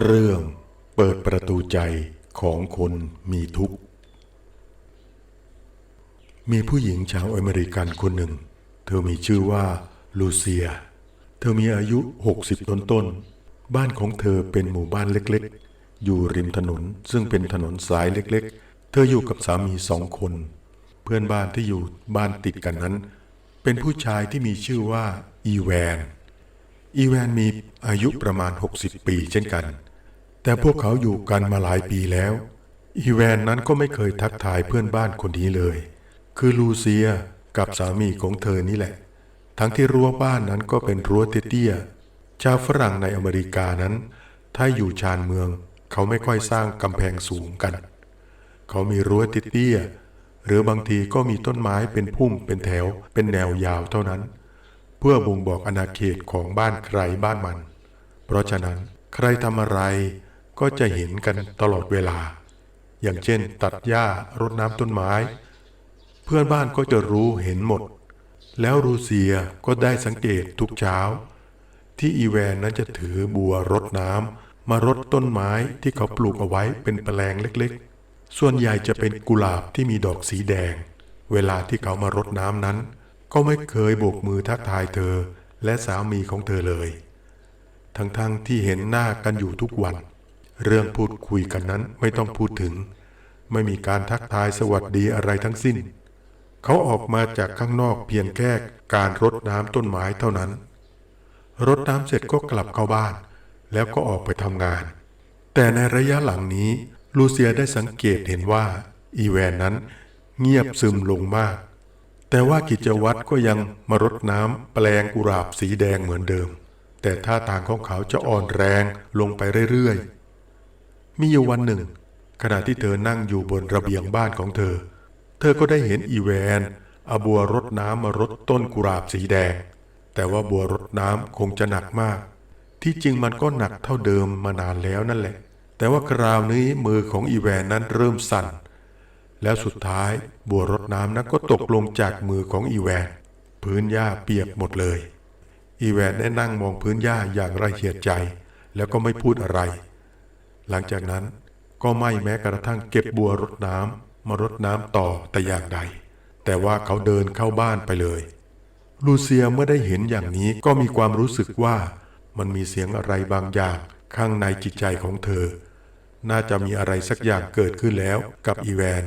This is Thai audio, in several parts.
เรื่องเปิดประตูใจของคนมีทุกข์ มีผู้หญิงชาวอเมริกันคนหนึ่ง เธอมีชื่อว่าลูเซีย เธอมีอายุ 60 ต้นต้น บ้านของเธอเป็นหมู่บ้านเล็กๆ อยู่ริมถนนซึ่งเป็นถนนสายเล็กๆ เธออยู่กับสามีสองคน เพื่อนบ้านที่อยู่บ้านติดกันนั้น เป็นผู้ชายที่มีชื่อว่าอีแวน อีแวนมีอายุประมาณ 60 ปีเช่นกัน แต่พวกเขาอยู่กันมาหลายปีแล้ว อีแวนนั้นก็ไม่เคยทักทายเพื่อนบ้านคนนี้เลย คือลูเซียกับสามีของเธอนี่แหละ ทั้งที่รั้วบ้านนั้นก็เป็นรั้วเตี้ยๆชาวฝรั่งในอเมริกานั้น ถ้าอยู่ชานเมือง เขาไม่ค่อยสร้างกำแพงสูงกัน เขามีรั้วเตี้ยๆหรือบางทีก็มีต้นไม้เป็นพุ่มเป็นแถวเป็นแนวยาวเท่านั้น เพื่อบ่งบอกอาณาเขตของบ้านใครบ้านมัน เพราะฉะนั้นใครทำอะไรก็จะเห็นกันตลอดเวลา อย่างเช่น ตัดหญ้ารดน้ำต้นไม้ เพื่อนบ้านก็จะรู้เห็นหมด แล้วรูเซียก็ได้สังเกตทุกเช้า ที่อีแวนนั้นจะถือบัวรดน้ำมารดต้นไม้ที่เขาปลูกเอาไว้เป็นแปลงเล็กๆ ส่วนใหญ่จะเป็นกุหลาบที่มีดอกสีแดง เวลาที่เขามารดน้ำนั้น ก็ไม่เคยโบกมือทักทายเธอและสามีของเธอเลย ทั้งๆทที่เห็นหน้ากันอยู่ทุกวัน เรื่องพูดคุยกันนั้นไม่ต้องพูดถึง ไม่มีการทักทายสวัสดีอะไรทั้งสิ้น เขาออกมาจากข้างนอกเพียงแค่การรดน้ำต้นไม้เท่านั้น รดน้ำเสร็จก็กลับเข้าบ้าน แล้วก็ออกไปทำงาน แต่ในระยะหลังนี้ลูเซียได้สังเกตเห็นว่า อีแวนนั้นเงียบซึมลงมาก แต่ว่ากิจวัตรก็ยังมารดน้ำแปลงกุหลาบสีแดงเหมือนเดิม แต่ท่าทางของเขาจะอ่อนแรงลงไปเรื่อยๆ มีอยู่วันหนึ่ง ขณะที่เธอนั่งอยู่บนระเบียงบ้านของเธอ เธอก็ได้เห็นอีแวนเอาบัวรดน้ำมารดต้นกุหลาบสีแดง แต่ว่าบัวรดน้ำคงจะหนักมาก ที่จริงมันก็หนักเท่าเดิมมานานแล้วนั่นแหละ แต่ว่าคราวนี้มือของอีแวนนั้นเริ่มสั่น แล้วสุดท้ายบัวรดน้ำนั้นก็ตกลงจากมือของอีแวน พื้นหญ้าเปียกหมดเลย อีแวนได้นั่งมองพื้นหญ้าอย่างไรเหียดใจ แล้วก็ไม่พูดอะไร หลังจากนั้นก็ไม่แม้กระทั่งเก็บบัวรดน้ำมารดน้ำต่อแต่อย่างใด แต่ว่าเขาเดินเข้าบ้านไปเลย ลูเซียเมื่อได้เห็นอย่างนี้ก็มีความรู้สึกว่ามันมีเสียงอะไรบางอย่างข้างในจิตใจของเธอ น่าจะมีอะไรสักอย่างเกิดขึ้นแล้วกับอีแวน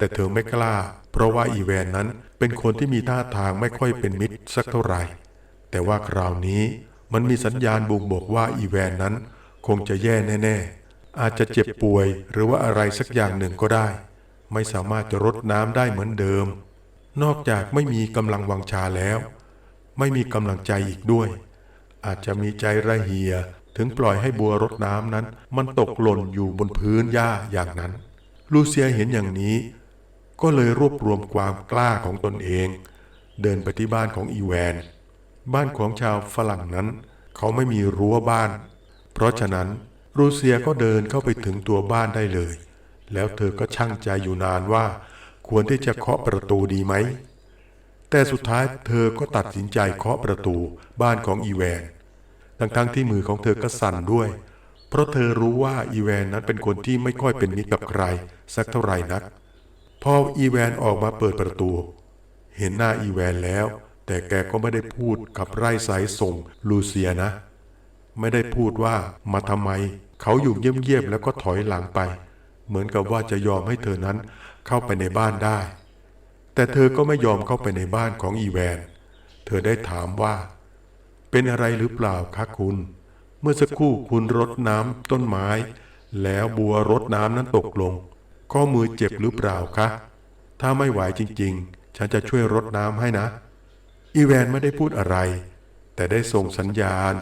แต่เธอไม่กล้า เพราะว่าอีแวนนั้นเป็นคนที่มีท่าทางไม่ค่อยเป็นมิตรสักเท่าไหร่ แต่ว่าคราวนี้มันมีสัญญาณบ่งบอกว่าอีแวนนั้น คงจะแย่แน่ ๆ อาจจะเจ็บป่วยหรือว่าอะไรสักอย่างหนึ่งก็ได้ ไม่สามารถจะรดน้ำได้เหมือนเดิม นอกจากไม่มีกำลังวังชาแล้ว ไม่มีกำลังใจอีกด้วย อาจจะมีใจระเหียถึงปล่อยให้บัวรดน้ำนั้น มันตกหล่นอยู่บนพื้นหญ้าอย่างนั้น ลูเซียเห็นอย่างนี้ ก็เลยรวบรวมความกล้าของตนเอง เดินไปที่บ้านของอีแวน บ้านของชาวฝรั่งนั้น เขาไม่มีรั้วบ้าน เพราะฉะนั้นรูเซียก็เดินเข้าไปถึงตัวบ้านได้เลย แล้วเธอก็ช่างใจอยู่นานว่า ควรที่จะเคาะประตูดีไหม แต่สุดท้ายเธอก็ตัดสินใจเคาะประตูบ้านของอีแวนทั้งๆที่มือของเธอก็สั่นด้วย เพราะเธอรู้ว่าอีแวนนั้นเป็นคนที่ไม่ค่อยเป็นมิตรกับใคร สักเท่าไหร่นัก พออีแวนออกมาเปิดประตู เห็นหน้าอีแวนแล้ว แต่แกก็ไม่ได้พูดกับไร่สายส่งลูเซียนะ ไม่ได้พูดว่ามาทำไม เขาอยู่เงียบๆแล้วก็ถอยหลังไป เหมือนกับว่าจะยอมให้เธอนั้นเข้าไปในบ้านได้ แต่เธอก็ไม่ยอมเข้าไปในบ้านของอีแวน เธอได้ถามว่า เป็นอะไรหรือเปล่าคะคุณ เมื่อสักครู่คุณรดน้ำต้นไม้ แล้วบัวรดน้ำนั้นตกลง ข้อมือเจ็บหรือเปล่าคะ ถ้าไม่ไหวจริง ๆ ฉันจะช่วยรดน้ำให้นะ อีแวนไม่ได้พูดอะไร แต่ได้ส่งสัญญาณ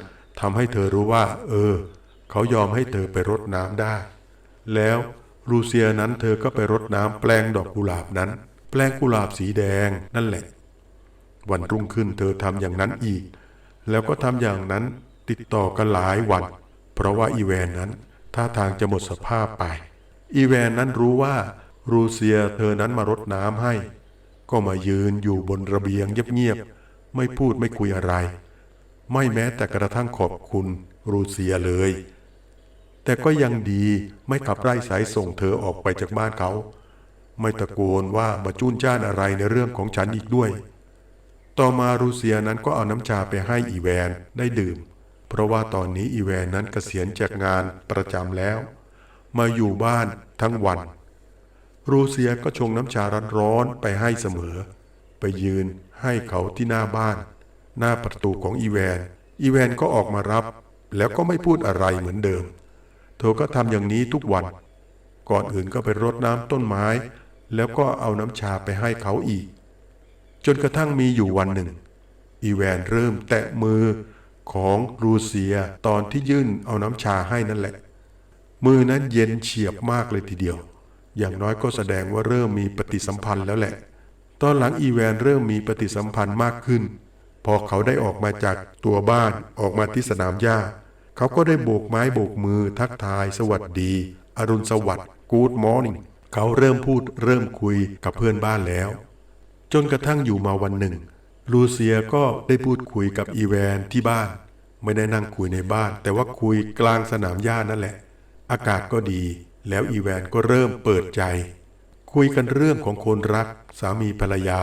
ทำให้เธอรู้ว่า เออ เขายอมให้เธอไปรดน้ำได้ แล้วลูเซียนั้นเธอก็ไปรดน้ำแปลงดอกกุหลาบนั้น แปลงกุหลาบสีแดงนั่นแหละ วันรุ่งขึ้นเธอทำอย่างนั้นอีก แล้วก็ทำอย่างนั้นติดต่อกันหลายวัน เพราะว่าอีแวนนั้นท่าทางจะหมดสภาพไป อีแวนนั้นรู้ว่ารูเซียเธอนั้นมารดน้ำให้ ก็มายืนอยู่บนระเบียงเงียบๆไม่พูดไม่คุยอะไร ไม่แม้แต่กระทั่งขอบคุณรูเซียเลย แต่ก็ยังดีไม่ขับไล่สายส่งเธอออกไปจากบ้านเขา ไม่ตะโกนว่ามาจุนจ้านอะไรในเรื่องของฉันอีกด้วย ต่อมารูเซียนั้นก็เอาน้ำชาไปให้อีแวนได้ดื่ม เพราะว่าตอนนี้อีแวนนั้นเกษียณจากงานประจำแล้ว มาอยู่บ้านทั้งวัน รูเซียก็ชงน้ำชาร้อนๆไปให้เสมอ ไปยืนให้เขาที่หน้าบ้าน หน้าประตูของอีแวน อีแวนก็ออกมารับ แล้วก็ไม่พูดอะไรเหมือนเดิม เธอก็ทำอย่างนี้ทุกวัน ก่อนอื่นก็ไปรดน้ำต้นไม้ แล้วก็เอาน้ำชาไปให้เขาอีก จนกระทั่งมีอยู่วันหนึ่ง อีแวนเริ่มแตะมือของรูเซียตอนที่ยื่นเอาน้ำชาให้นั่นแหละ มือนั้นเย็นเฉียบมากเลยทีเดียว อย่างน้อยก็แสดงว่าเริ่มมีปฏิสัมพันธ์แล้วแหละ ตอนหลังอีแวนเริ่มมีปฏิสัมพันธ์มากขึ้น พอเขาได้ออกมาจากตัวบ้านออกมาที่สนามหญ้า เขาก็ได้โบกไม้โบกมือทักทาย สวัสดี อรุณสวัสดิ์กูดมอร์นิ่งเขาเริ่มพูดเริ่มคุยกับเพื่อนบ้านแล้ว จนกระทั่งอยู่มาวันหนึ่ง ลูเซียก็ได้พูดคุยกับอีแวนที่บ้าน ไม่ได้นั่งคุยในบ้าน แต่ว่าคุยกลางสนามหญ้านั่นแหละ อากาศก็ดี แล้วอีแวนก็เริ่มเปิดใจ คุยกันเรื่องของคนรัก สามีภรรยา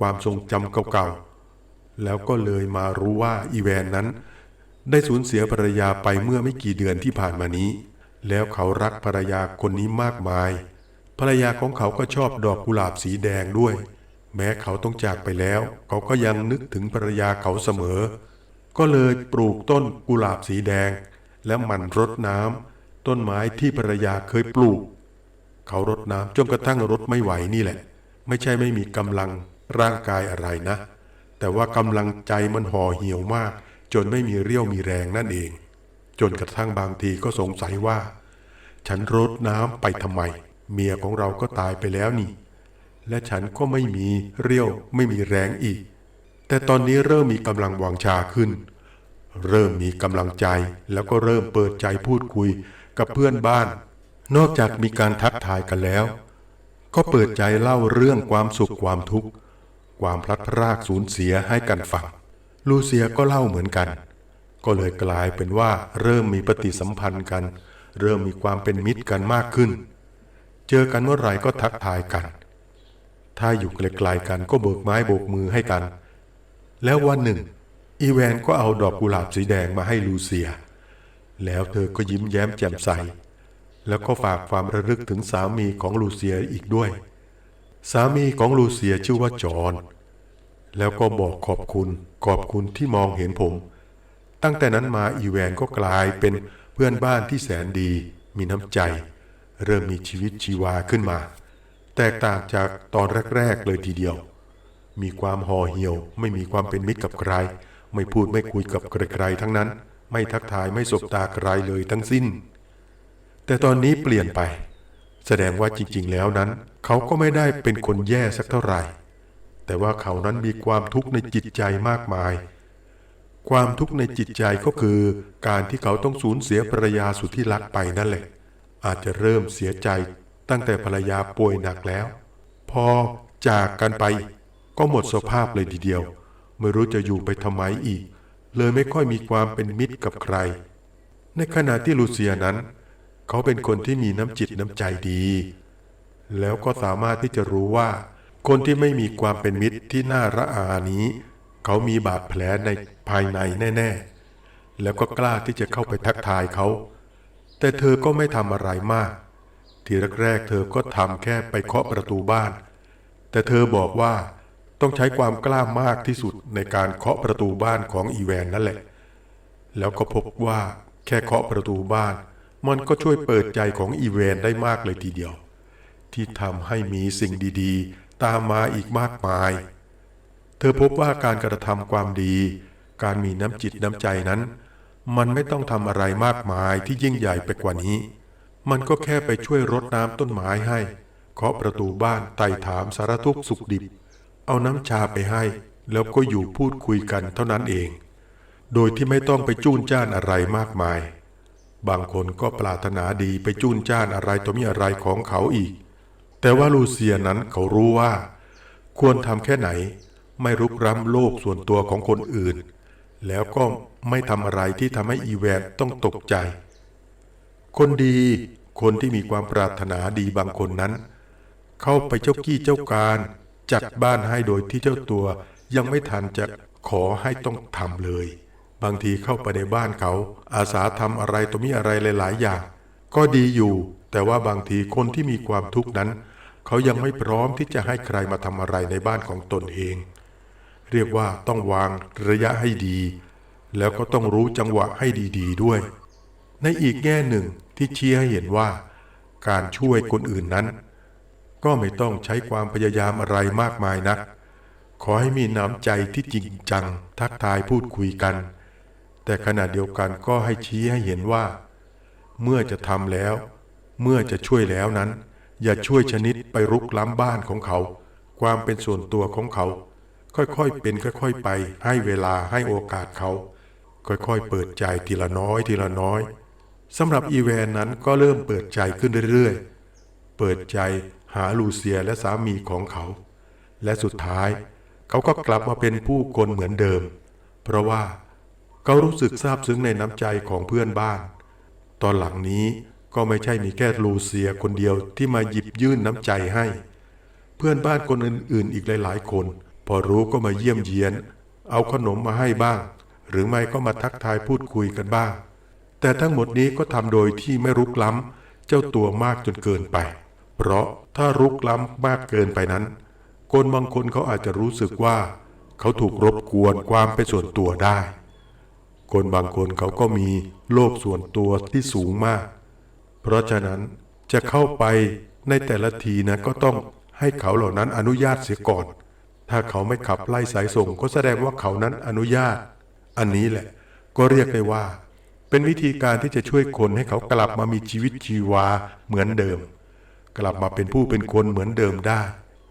ความทรงจำเก่าๆ แล้วก็เลยมารู้ว่าอีแวนนั้น ได้สูญเสียภรรยาไปเมื่อไม่กี่เดือนที่ผ่านมานี้ แล้วเขารักภรรยาคนนี้มากมาย ภรรยาของเขาก็ชอบดอกกุหลาบสีแดงด้วย แม้เขาต้องจากไปแล้ว เขาก็ยังนึกถึงภรรยาเขาเสมอ ก็เลยปลูกต้นกุหลาบสีแดง และหมันรดน้ำ ต้นไม้ที่ภรรยาเคยปลูก เขารดน้ำจนกระทั่งรดไม่ไหวนี่แหละ ไม่ใช่ไม่มีกำลังร่างกายอะไรนะ แต่ว่ากำลังใจมันห่อเหี่ยวมาก จนไม่มีเรี่ยวมีแรงนั่นเอง จนกระทั่งบางทีก็สงสัยว่า ฉันรดน้ำไปทำไม เมียของเราก็ตายไปแล้วนี่ และฉันก็ไม่มีเรี่ยวไม่มีแรงอีก แต่ตอนนี้เริ่มมีกำลังวังชาขึ้นเริ่มมีกำลังใจแล้วก็เริ่มเปิดใจพูดคุย กับเพื่อนบ้าน นอกจากมีการทักทายกันแล้ว ก็เปิดใจเล่าเรื่องความสุขความทุกข์ ความพลัดพรากสูญเสียให้กันฟังลูเซียก็เล่าเหมือนกัน ก็เลยกลายเป็นว่าเริ่มมีปฏิสัมพันธ์กัน เริ่มมีความเป็นมิตรกันมากขึ้น เจอกันเมื่อไหร่ก็ทักทายกัน ถ้าอยู่ไกลๆกันก็โบกไม้โบกมือให้กัน แล้ววันหนึ่ง อีแวนก็เอาดอกกุหลาบสีแดงมาให้ลูเซีย แล้วเธอก็ยิ้มแย้มแจ่มใส แล้วก็ฝากความระลึกถึงสามีของลูเซียอีกด้วย สามีของลูเซียชื่อว่าจอห์นแล้วก็บอกขอบคุณขอบคุณที่มองเห็นผม ตั้งแต่นั้นมาอีแวนก็กลายเป็นเพื่อนบ้านที่แสนดี มีน้ำใจ เริ่มมีชีวิตชีวาขึ้นมา แตกต่างจากตอนแรก ๆ เลยทีเดียว มีความห่อเหี่ยว ไม่มีความเป็นมิตรกับใคร ไม่พูดไม่คุยกับใครๆทั้งนั้น ไม่ทักทายไม่สบตาใครเลยทั้งสิ้น แต่ตอนนี้เปลี่ยนไป แสดงว่าจริง ๆ แล้วนั้น เขาก็ไม่ได้เป็นคนแย่สักเท่าไหร่ แต่ว่าเขานั้นมีความทุกข์ในจิตใจมากมาย ความทุกข์ในจิตใจก็คือการที่เขาต้องสูญเสียภรรยาสุดที่รักไปนั่นแหละ อาจจะเริ่มเสียใจตั้งแต่ภรรยาป่วยหนักแล้ว พอจากกันไปก็หมดสภาพเลยทีเดียว ไม่รู้จะอยู่ไปทำไมอีก เลยไม่ค่อยมีความเป็นมิตรกับใคร ในขณะที่ลูเซียนั้น เขาเป็นคนที่มีน้ำจิตน้ำใจดี แล้วก็สามารถที่จะรู้ว่า คนที่ไม่มีความเป็นมิตรที่น่าระอานี้ เขามีบาดแผลในภายในแน่ ๆ แล้วก็กล้าที่จะเข้าไปทักทายเขา แต่เธอก็ไม่ทำอะไรมาก ทีแรกๆเธอก็ทำแค่ไปเคาะประตูบ้าน แต่เธอบอกว่า ต้องใช้ความกล้ามากที่สุดในการเคาะประตูบ้านของอีแวนนั่นแหละ แล้วก็พบว่าแค่เคาะประตูบ้าน มันก็ช่วยเปิดใจของอีแวนได้มากเลยทีเดียว ที่ทำให้มีสิ่งดีๆ ตามมาอีกมากมาย เธอพบว่าการกระทำความดี การมีน้ำจิตน้ำใจนั้น มันไม่ต้องทำอะไรมากมายที่ยิ่งใหญ่ไปกว่านี้ มันก็แค่ไปช่วยรดน้ำต้นไม้ให้เคาะประตูบ้านไต่ถามสารทุกข์สุขดิบ เอาน้ำชาไปให้ แล้วก็อยู่พูดคุยกันเท่านั้นเอง โดยที่ไม่ต้องไปจู้นจ้านอะไรมากมาย บางคนก็ปรารถนาดีไปจู้นจ้านอะไรตัวมีอะไรของเขาอีก แต่ว่าลูเซียนั้นเขารู้ว่า ควรทำแค่ไหน ไม่รุกร้ำโลกส่วนตัวของคนอื่น แล้วก็ไม่ทำอะไรที่ทำให้อีแวนต้องตกใจ คนดีคนที่มีความปรารถนาดีบางคนนั้น เข้าไปเจ้ากี้เจ้าการ จัดบ้านให้โดยที่เจ้าตัวยังไม่ทันจะขอให้ต้องทำเลย บางทีเข้าไปในบ้านเขา อาสาทำอะไรตัวมีอะไรหลาย ๆ อย่าง ก็ดีอยู่ แต่ว่าบางทีคนที่มีความทุกข์นั้น เขายังไม่พร้อมที่จะให้ใครมาทำอะไรในบ้านของตนเอง เรียกว่าต้องวางระยะให้ดี แล้วก็ต้องรู้จังหวะให้ดี ๆ ด้วย ในอีกแง่หนึ่งที่เชี้ให้เห็นว่า การช่วยคนอื่นนั้น ก็ไม่ต้องใช้ความพยายามอะไรมากมายนัก ขอให้มีน้ำใจที่จริงจัง ทักทายพูดคุยกัน แต่ขณะเดียวกันก็ให้ชี้ให้เห็นว่า เมื่อจะทำแล้ว เมื่อจะช่วยแล้วนั้น อย่าช่วยชนิดไปรุกล้ำบ้านของเขา ความเป็นส่วนตัวของเขา ค่อยๆเป็นค่อย ๆ ไป ให้เวลาให้โอกาสเขา ค่อยๆ เปิดใจทีละน้อยทีละน้อยสำหรับอีแวนนั้นก็เริ่มเปิดใจขึ้นเรื่อยๆ เปิดใจ หาลูเซียและสามีของเขา และสุดท้ายเขาก็กลับมาเป็นผู้คนเหมือนเดิม เพราะว่าเขารู้สึกซาบซึ้งในน้ำใจของเพื่อนบ้าน ตอนหลังนี้ก็ไม่ใช่มีแค่ลูเซียคนเดียวที่มาหยิบยื่นน้ำใจให้ เพื่อนบ้านคนอื่น ๆ อีกหลาย ๆ คน พอรู้ก็มาเยี่ยมเยียน เอาขนมมาให้บ้าง หรือไม่ก็มาทักทายพูดคุยกันบ้าง แต่ทั้งหมดนี้ก็ทำโดยที่ไม่รุกล้ำเจ้าตัวมากจนเกินไป เพราะถ้ารุกล้ำมากเกินไปนั้น คนบางคนเขาอาจจะรู้สึกว่า เขาถูกรบกวนความเป็นส่วนตัวได้ คนบางคนเขาก็มีโลกส่วนตัวที่สูงมาก เพราะฉะนั้นจะเข้าไปในแต่ละทีนะก็ต้องให้เขาเหล่านั้นอนุญาตเสียก่อน ถ้าเขาไม่ขับไล่สายส่งก็แสดงว่าเขานั้นอนุญาต อันนี้แหละ ก็เรียกได้ว่า เป็นวิธีการที่จะช่วยคนให้เขากลับมามีชีวิตชีวาเหมือนเดิม กลับมาเป็นผู้เป็นคนเหมือนเดิมได้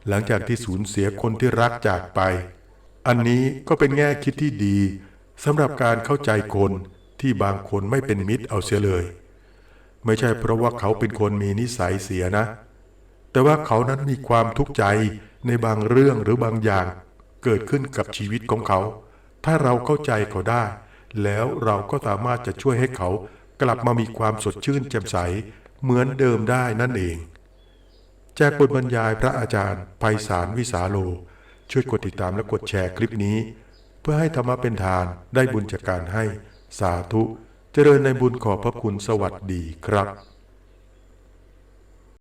หลังจากที่สูญเสียคนที่รักจากไป อันนี้ก็เป็นแง่คิดที่ดีสำหรับการเข้าใจคนที่บางคนไม่เป็นมิตรเอาเสียเลย ไม่ใช่เพราะว่าเขาเป็นคนมีนิสัยเสียนะ แต่ว่าเขานั้นมีความทุกข์ใจในบางเรื่องหรือบางอย่าง เกิดขึ้นกับชีวิตของเขา ถ้าเราเข้าใจเขาได้ แล้วเราก็สามารถจะช่วยให้เขากลับมามีความสดชื่นแจ่มใสเหมือนเดิมได้นั่นเอง จากบทบรรยายพระอาจารย์ไพศาลวิสาโล ช่วยกดติดตามและกดแชร์คลิปนี้ เพื่อให้ธรรมะเป็นทานได้บุญจากการให้สาธุ เจริญในบุญขอบพระคุณสวัสดีครับ